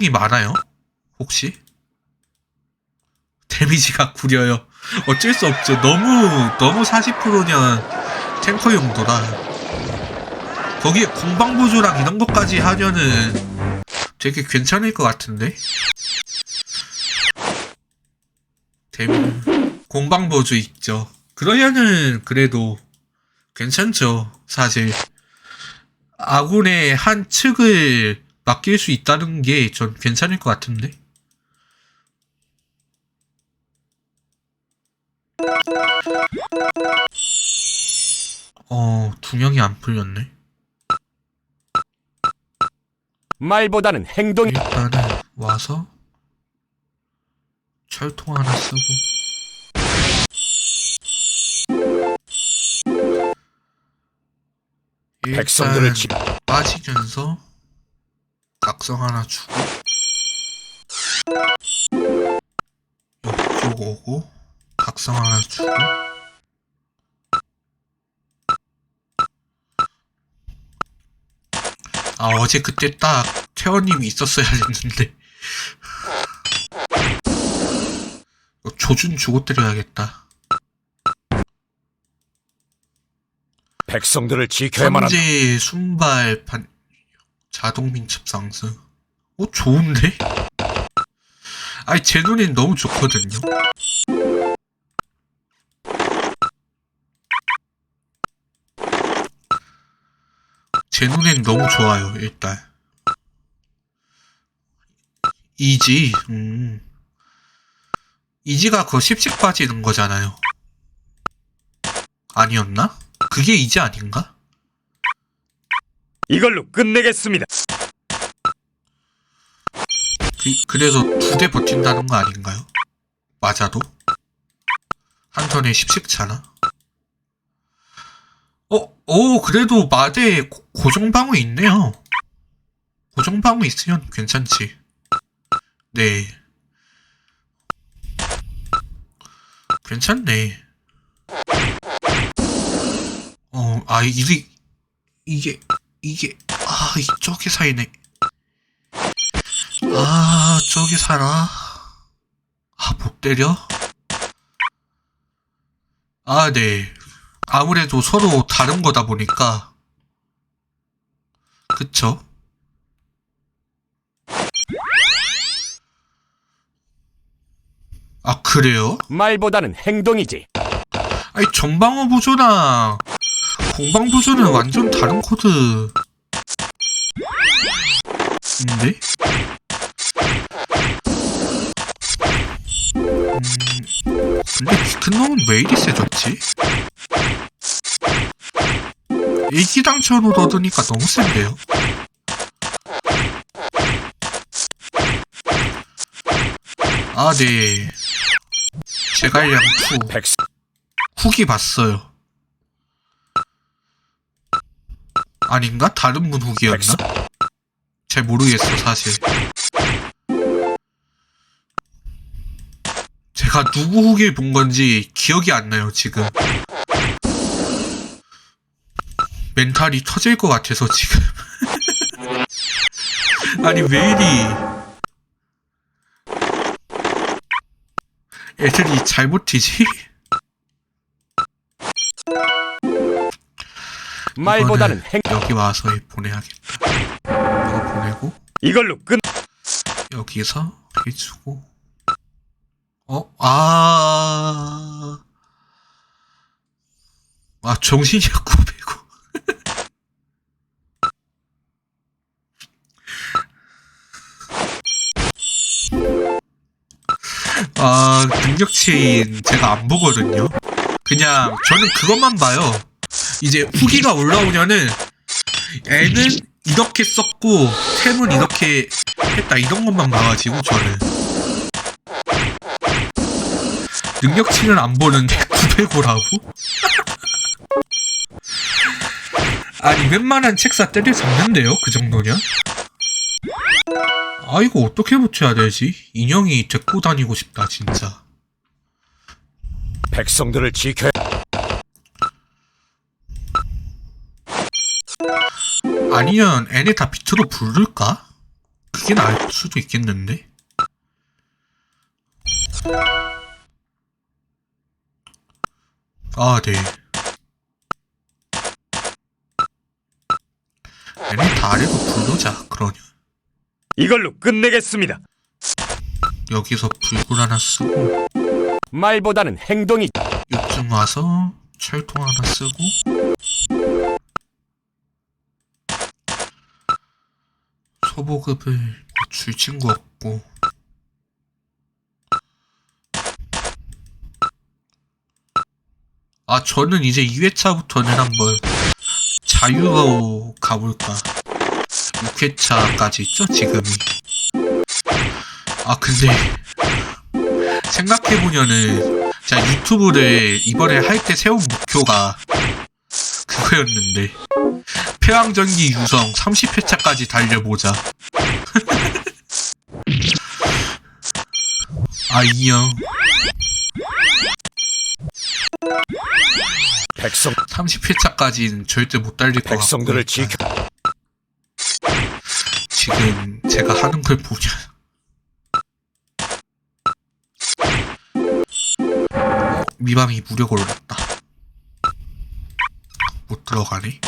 이 많아요? 혹시? 데미지가 구려요. 어쩔 수 없죠. 너무 너무 40%년 탱커 용도라. 거기에 공방 보조랑 이런 것까지 하면은 되게 괜찮을 것 같은데? 데미 공방 보조 있죠. 그러면은 그래도 괜찮죠. 사실 아군의 한 측을 맡길 수 있다는 게 전 괜찮을 것 같은데. 어, 두 명이 안 풀렸네. 말보다는 행동이 일단은 와서 철통 하나 쓰고 백성들을 일단 지 빠지면서 각성 하나 주고 이쪽 오고 각성 하나 주고 아 어제 그때 딱 태원님이 있었어야 했는데 이거 조준 주고 때려야겠다 백성들을 지켜야만 한다. 현재 순발 반 자동 민첩 상승. 어 좋은데? 아니 제 눈엔 너무 좋거든요. 제 눈엔 너무 좋아요 일단. 이지, 음. 이지가 그거 십씩 빠지는 거잖아요. 아니었나? 그게 이지 아닌가? 이걸로 끝내겠습니다. 그, 그래서 두 대 버틴다는 거 아닌가요? 맞아도? 한 턴에 10씩 차나? 어, 오, 그래도 마대 고- 고정방어 있네요. 고정방어 있으면 괜찮지. 네. 괜찮네. 어, 아, 이게, 이게, 이게, 아, 이쪽에 사이네. 아, 저기 살아. 아, 못 때려? 아, 네. 아무래도 서로 다른 거다 보니까. 그쵸? 아, 그래요? 말보다는 행동이지. 아니, 전방어 보조랑 공방 보조는 완전 다른 코드. 인데? 음, 근데 비큰놈은 왜 이리 세졌지? 일기당천으로 얻으니까 너무 센데요? 아, 네. 제갈량 2. 백성 후기 봤어요. 아닌가? 다른 분 후기였나? 잘 모르겠어, 사실. 제가 누구 후기를 본 건지 기억이 안 나요, 지금. 멘탈이 터질 것 같아서, 지금. 아니, 왜 이리. 애들이 잘못 튀지? 말보다는 행 여기 와서 보내야겠다. 이거 보내고 이걸로 끝. 여기서 해주고. 어? 아... 아 정신이 없고 배고. 아 능력치인 제가 안 보거든요. 그냥 저는 그것만 봐요 이제 후기가 올라오면은 애는 이렇게 썼고 템은 이렇게 했다 이런 것만 봐가지고 저는 능력치는 안 보는데 905라고? 아니 웬만한 책사 때려 잡는데요 그 정도냐? 아 이거 어떻게 붙여야 되지? 인형이 데리고 다니고 싶다 진짜 백성들을 지켜 아니면 애네 다 비트로 부를까? 그게 알 수도 있겠는데? 아, 네. 얘네 다 아래로 부르자, 그러냐. 이걸로 끝내겠습니다. 여기서 불굴 하나 쓰고, 말보다는 행동이 이쯤 와서 철통 하나 쓰고, 보급을 줄 친구 없고, 아, 저는 이제 2회차부터는 한번 자유로 가볼까. 6회차까지 있죠, 지금이. 아, 근데, 생각해보면은, 자, 유튜브를 이번에 할 때 세운 목표가 그거였는데, 폐왕전기 유성 30회차까지 달려보자. 아, 이형. 백성 30회차까지는 절대 못 달릴 것. 백성들을 지켜 지금 제가 하는 걸 보면 어, 미방이 무력 올랐다 못 들어가네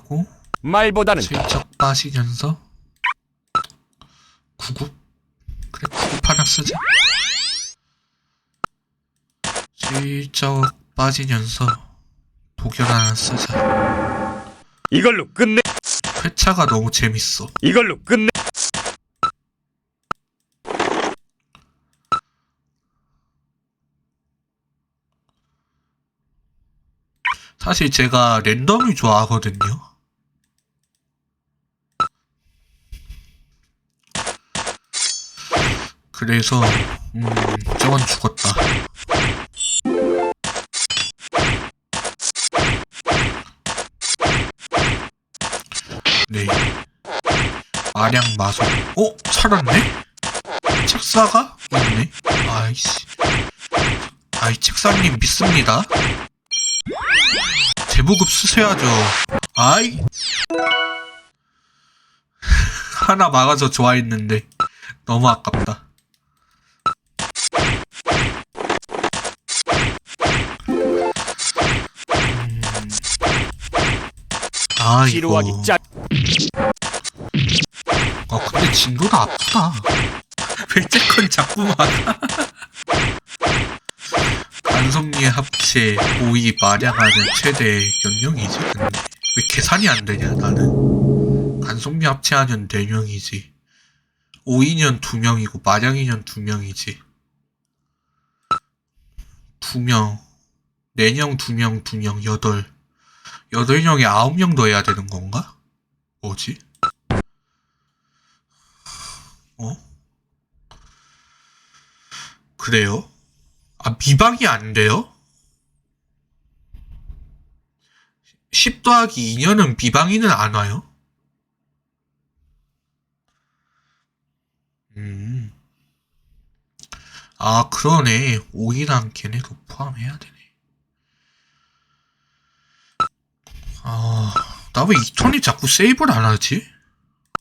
하고 말보다는 슬쩍 빠지면서 구급 그래 구급 하나 쓰자. 슬쩍 빠지면서 독일 하나 쓰자. 이걸로 끝내. 회차가 너무 재밌어. 이걸로 끝내. 사실 제가 랜덤을 좋아하거든요. 그래서 음 저건 죽었다. 네. 마량 마속. 어? 살았네? 책사가 있네? 아이씨. 아이 책사님 믿습니다. 제보급 쓰셔야죠. 아이. 하나 막아서 좋아했는데 너무 아깝다. 아 이거. 지루하기 짜 아 근데 진도가 아프다. 왜 째건 자꾸 막아? 간섭리 합체 5위 마량하는 최대 연령이지 근데. 왜 계산이 안 되냐 나는? 간섭리 합체하면 4명이지. 5인연 2명이고 마량인연 2명이지. 2명. 4명 2명 2명 8 8명에 9명 더 해야 되는 건가? 뭐지? 어? 그래요? 아, 미방이 안 돼요? 10 더하기 2년은 미방이는 안 와요? 음. 아, 그러네. 5이랑 걔네도 포함해야 되네. 아, 나 왜 이 턴이 자꾸 세이브를 안 하지?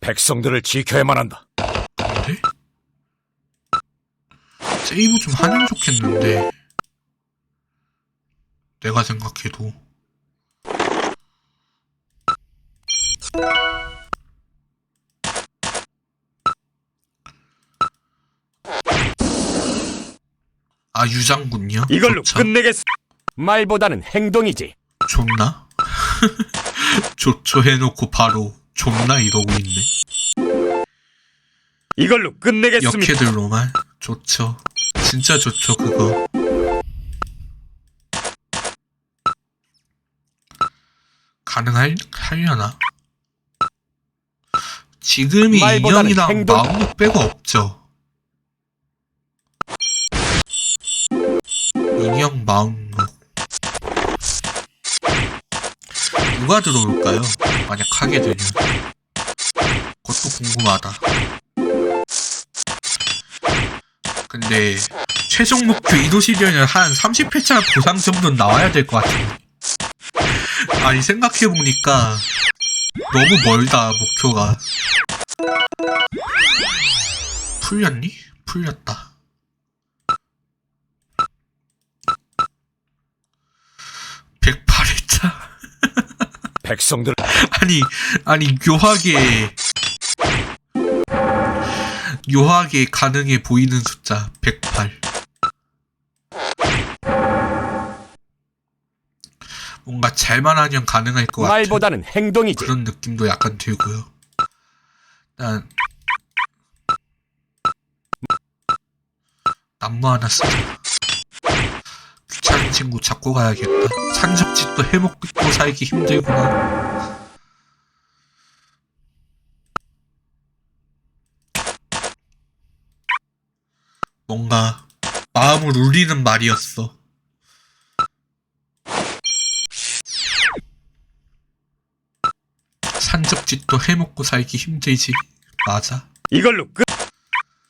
백성들을 지켜야만 한다. 근데? 세이브 좀 하면 좋겠는데. 내가 생각해도. 아, 유장군요? 이걸로 좋죠. 끝내겠 말보다는 행동이지. 좋나? 좋죠 해놓고 바로 좋나 이러고 있네. 이걸로 끝내겠습니다. 역해들로만 좋죠. 진짜 좋죠 그거. 가능할 하려나? 지금이 인형이랑 행동. 마음목 빼고 없죠. 인형 마음목 누가 들어올까요? 만약 하게 되면 그것도 궁금하다. 근데 최종 목표 이도시려면 한 30회차 보상 정도는 나와야 될 것 같은데 아니 생각해보니까 너무 멀다 목표가 풀렸니? 풀렸다 백성들 아니 아니 묘하게 묘하게 가능해 보이는 숫자 108 뭔가 잘만 하면 가능할 것 같아 말보다는 행동이지. 그런 느낌도 약간 들고요. 일단 나무 하나 쓰자. 귀찮은 친구 잡고 가야겠다. 산적짓도 해먹고 살기 힘들구나. 뭔가 마음을 울리는 말이었어. 산적짓도 해먹고 살기 힘들지. 맞아. 이걸로 끝.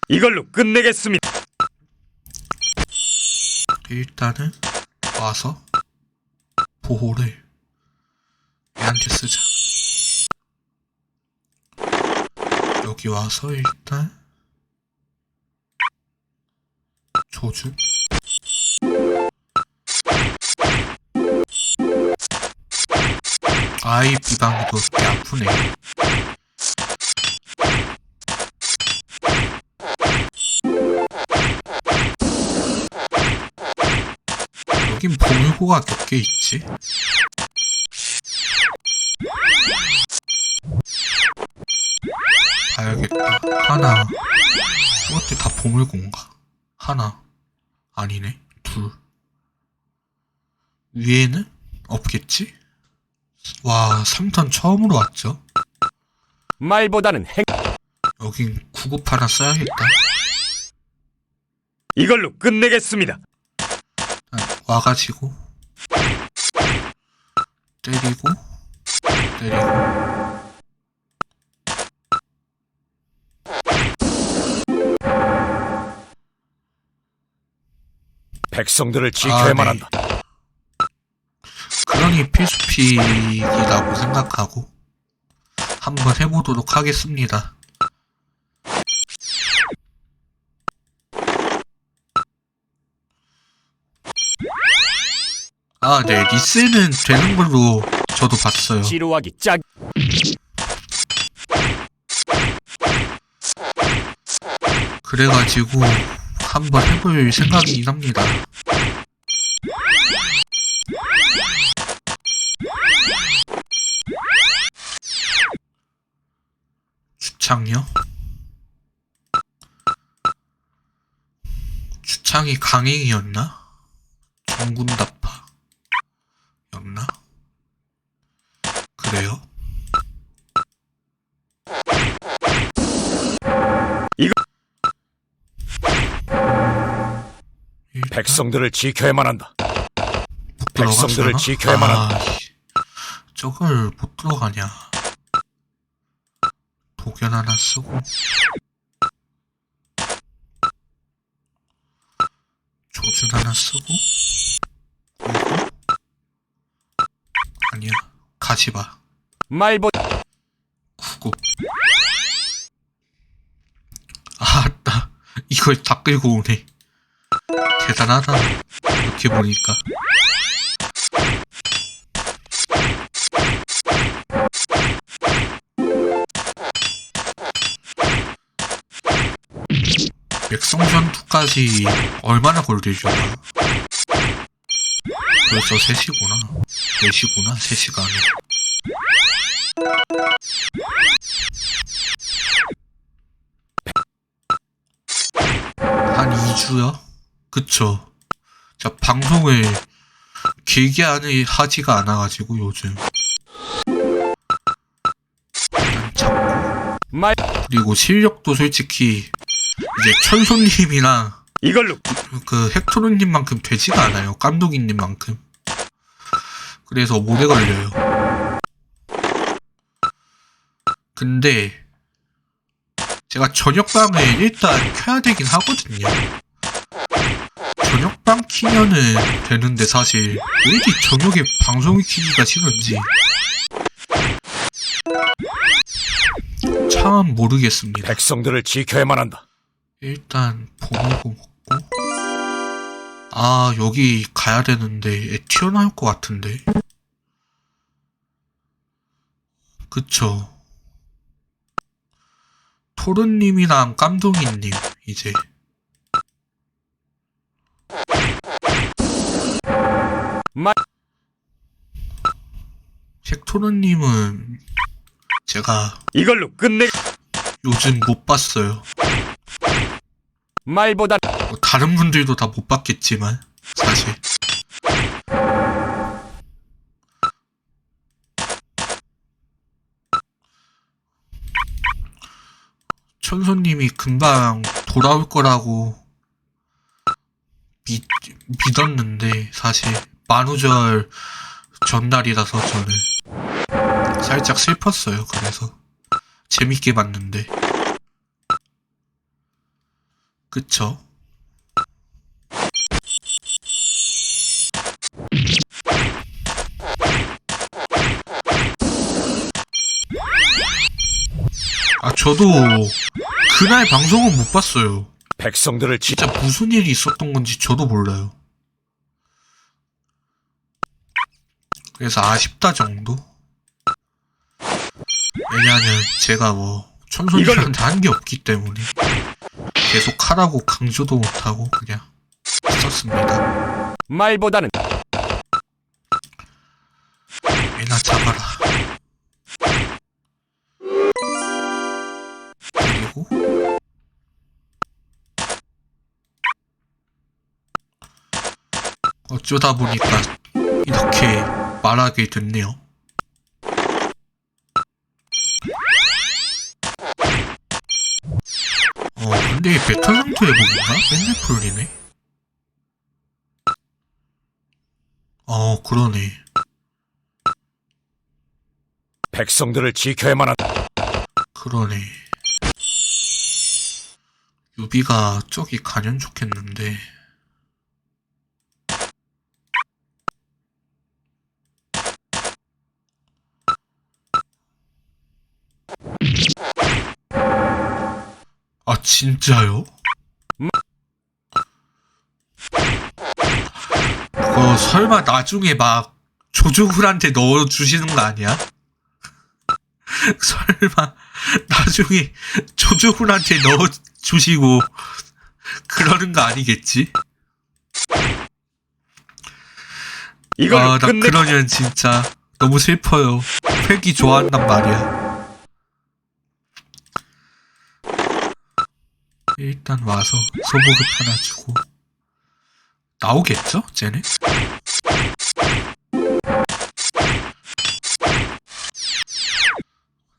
이걸로 끝내겠습니다. 일단은 와서 보호를 얘한테 쓰자. 여기 와서 일단 조준. 아이 비방도 꽤 아프네. 여긴 보물고가 몇 개 있지? 봐야겠다. 하나. 저것들 다 보물고인가? 하나. 아니네. 둘. 위에는 없겠지? 와, 3턴 처음으로 왔죠? 말보다는 행. 여긴 구급 하나 써야겠다. 이걸로 끝내겠습니다. 아, 와가지고 때리고 때리고 백성들을 지켜야만 아, 네. 한다. 그러니 필수픽이라고 생각하고 한번 해보도록 하겠습니다. 아, 네, 리스는 되는 걸로 저도 봤어요. 지루하기 짝. 그래가지고 한번 해볼 생각이긴 합니다. 주창이요? 주창이 강행이었나? 정군다 백성들을 지켜야만 한다. 못 백성들을? 지켜야만 한다. 아, 씨. 저걸 못 들어가냐. 독연 하나 쓰고. 조준 하나 쓰고. 그리고. 아니야. 가지 마. 말보 구고. 아따. 이걸 다 끌고 오네. 대단하다. 이렇게 보니까. 백성전투까지 얼마나 걸리죠? 벌써 3시구나. 4시구나. 3시가 아니라. 한 2주요? 그쵸. 자, 방송을 길게 하니, 하지가 않아가지고, 요즘. 그리고 실력도 솔직히, 이제 천손님이랑 이걸로 그 헥토르님만큼 되지가 않아요. 깜독이님만큼. 그래서 오래 걸려요. 근데 제가 저녁방을 일단 켜야 되긴 하거든요. 저녁방 키면은 되는데 사실 왜 이리 저녁에 방송을 키기가 싫은지. 참 모르겠습니다. 백성들을 지켜야만 한다. 일단 보내고 먹고. 아 여기 가야 되는데 애 튀어나올 것 같은데. 그쵸. 토르님이랑 깜둥이님 이제 마- sek토르님은 제가 이걸로 끝내. 요즘 못 봤어요 말보다 뭐 다른 분들도 다 못 봤겠지만 사실 천소님이 금방 돌아올 거라고 믿, 믿었는데 사실 만우절 전날이라서 저는 살짝 슬펐어요 그래서 재밌게 봤는데 그쵸? 아, 저도 그날 방송은 못 봤어요. 백성들을 지. 진짜 무슨 일이 있었던 건지 저도 몰라요. 그래서 아쉽다 정도? 왜냐하면 제가 뭐 천손님한테 한 게 없기 때문에 계속 하라고 강조도 못하고 그냥 썼습니다. 말보다는 애나 잡아라. 그리고 어쩌다 보니까 이렇게 말하게 됐네요. 어, 근데 상태 회복인가? 맨날 풀리네. 어, 그러네. 백성들을 지켜야만 한다. 그러네. 유비가 저기 가면 좋겠는데. 아, 진짜요? 그거 설마 나중에 막 조조훈한테 넣어주시는 거 아니야? 설마 나중에 조조훈한테 넣어주시고 그러는 거 아니겠지? 이걸로 아, 나 끝내. 그러면 진짜 너무 슬퍼요. 팩이 좋아한단 말이야. 일단 와서 소보급 하나 주고 나오겠죠? 쟤네?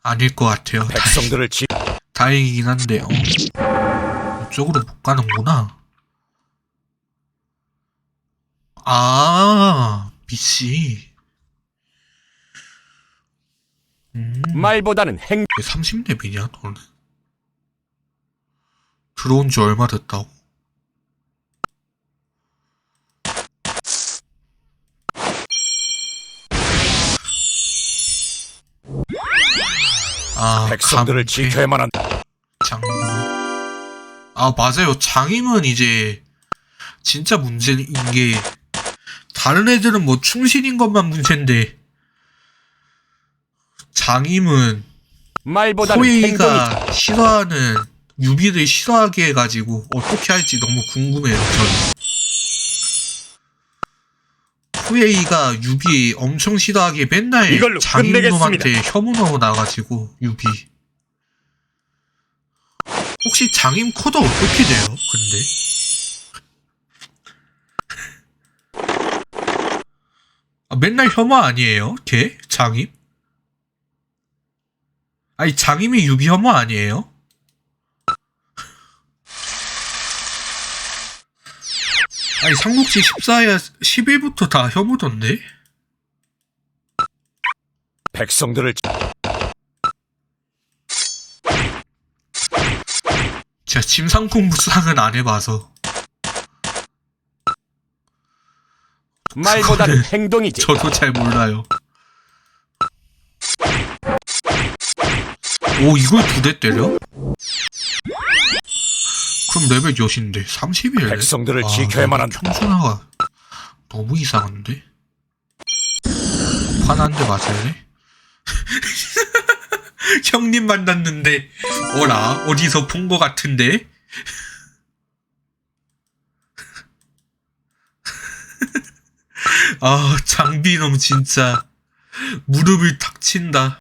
아닐 것 같아요. 백성들을 지. 다행이긴 한데, 어. 이쪽으로 못 가는구나. 아, 미씨. 음, 말보다는 행. 왜 30렙이냐, 너는? 들어온 지 얼마 됐다고? 아, 백성들을 감퇴. 지켜야만 한다. 장군. 아, 맞아요. 장임은 이제 진짜 문제인 게 다른 애들은 뭐 충신인 것만 문제인데 장임은 행동이 호이가 싫어하는 유비를 싫어하게 해가지고 어떻게 할지 너무 궁금해요. 저는. 후에이가 유비 엄청 싫어하게 맨날 이걸로 장임놈한테 혐오하고 나가지고 유비 혹시 장임 코드 어떻게 돼요? 근데 아, 맨날 혐오 아니에요? 걔? 장임? 아니 장임이 유비 혐오 아니에요? 아니 삼국지 14야 11부터 다 혐오던데? 백성들을 지- 제가 침상풍 무쌍은 안 해봐서 말보다는 행동이지. 저도 잘 몰라요. 오, 이걸 두 대 때려? 그럼 레벨 몇인데? 30이래? 백성들을 지켜야만 한다. 평준화가 너무 이상한데? 화난데 맞을래? 형님 만났는데, 어라? 어디서 본 거 같은데? 아, 장비놈 진짜. 무릎을 탁 친다.